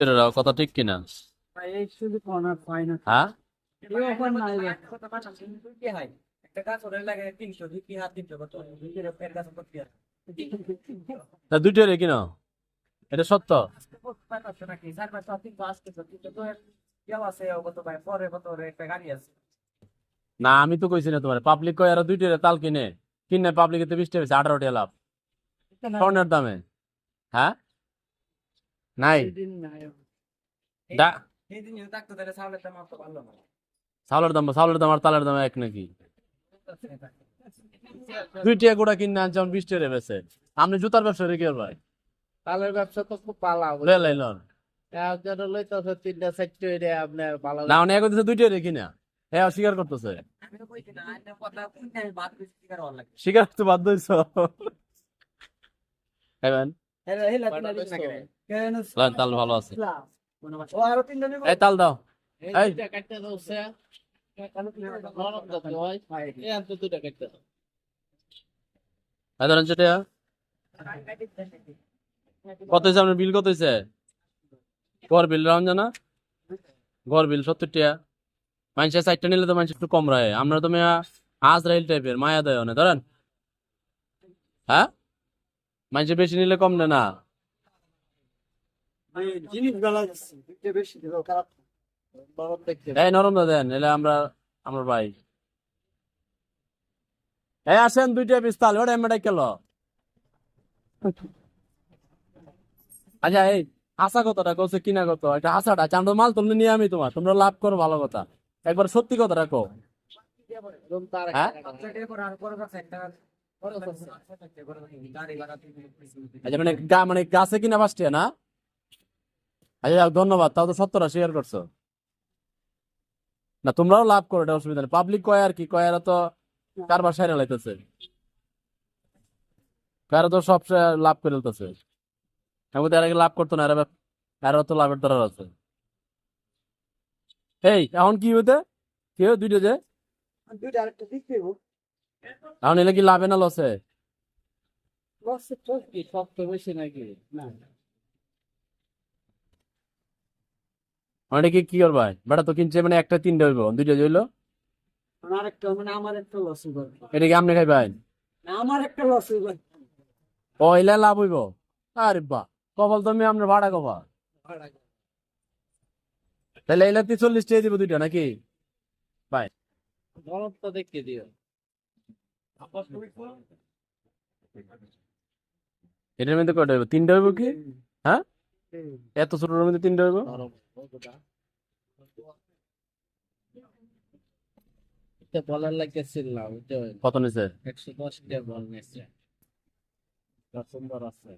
এরাও কথা ঠিক কিনা? হ্যাঁ এই অফার নাই ভাই। একটা গাছ ওরে লাগে তিনশো দুই তিন হাত তিনশো কত দুই তিন হাত গাছ করতে আর তা দুইটারে কিনা এটা সত্য? রে না আমি তো কইছি না তোমার। পাবলিক কয় আর দুইটারে তাল কিনে। কিনে পাবলিকে তো বিশটা হয়েছে আঠারোটা লাভ। স্বর্ণের দামে। হ্যাঁ? নাই। চাউলের দাম তো ভালো না। চাউলের দাম আর তালের দাম এক নাকি? দুইটা গোড়া কিনে আনছে আমার বিশ টাকা বেছে আপনি জুতার ব্যবসা রেখে ভাই? তালের ব্যবসা তো খুব পালা লে লাইলন তিনটা চারটে আপনার পালা না উনি দিচ্ছে দুইটা রেখি না হ্যাঁ অস্বীকার করতেছে। আমি তো বাধ্য তাল ভালো আছে। এই তাল দাও। এই। কত হয়েছে আপনার বিল কত হয়েছে গড় বিল রাউন জানা গড় বিল সত্তর টাকা মানুষের সাইডটা নিলে তো মানুষ একটু কম রায়। আমরা তো মেয়া আজ রাইল টাইপের মায়া দেয় না ধরেন। হ্যাঁ? মানুষের বেশি নিলে কম না জিনিস বেলা দুইটা বেশি দিল খারাপ নরম দেখতে এই নরম দা দেন এলে আমরা আমরা ভাই। এই আসেন দুইটা পিস্তাল ওটা এমএটাই কেল। আচ্ছা এই কথাটা কছে কিনা কত? এটা হাসাটা চান্দ মাল তুললে নিয়ে আমি তোমার তোমরা লাভ করো ভালো কথা। একবার সত্যি কথা রাখো হ্যাঁ? ভাড়া তিন আচ্ছা মানে গা- মানে গাছে কিনা পাঁচটিয়া না? আচ্ছা ধন্যবাদ তাও তো সত্যটা শেয়ার করছ। না তোমরাও লাভ করো এটা অসুবিধা নেই। পাবলিক কয় আর কি কয় তো কারবার সাইরা লাইতেছে। এরা তো সব লাভ করে ফেলতেছে। আমি তো এর আগে লাভ করতো না এরা তো লাভের দরার আছে। এই এখন কি হইতে? কি হয় দুইটা যে? দুইটা আরেকটা দিক এখন এলে কি লাভে না লসে? লসে তো কি সব তো বেশি নাকি? না। মানে কি কি করবা? বেটা তো কিনছে মানে একটা হইব দুইটা হইল? আরেকটা মানে আমার একটা লস হইব এটা কি আপনি খাইবেন? না আমার একটা লস হইব। ও এলে লাভ হইব? আরে বা কপাল তুমি আপনার ভাড়া কপাল। তাহলে এলে চল্লিশ টাকা দিব দুইটা নাকি? গরম তো দেখে দিও। এটার মধ্যে কয়টা হইব? তিনটা হইব কি? হ্যাঁ? এত ছোটর মধ্যে তিনটা হইব? এটা বলার লাগে কত নিছে? একশো দশ বল নিয়েছে সুন্দর আছে।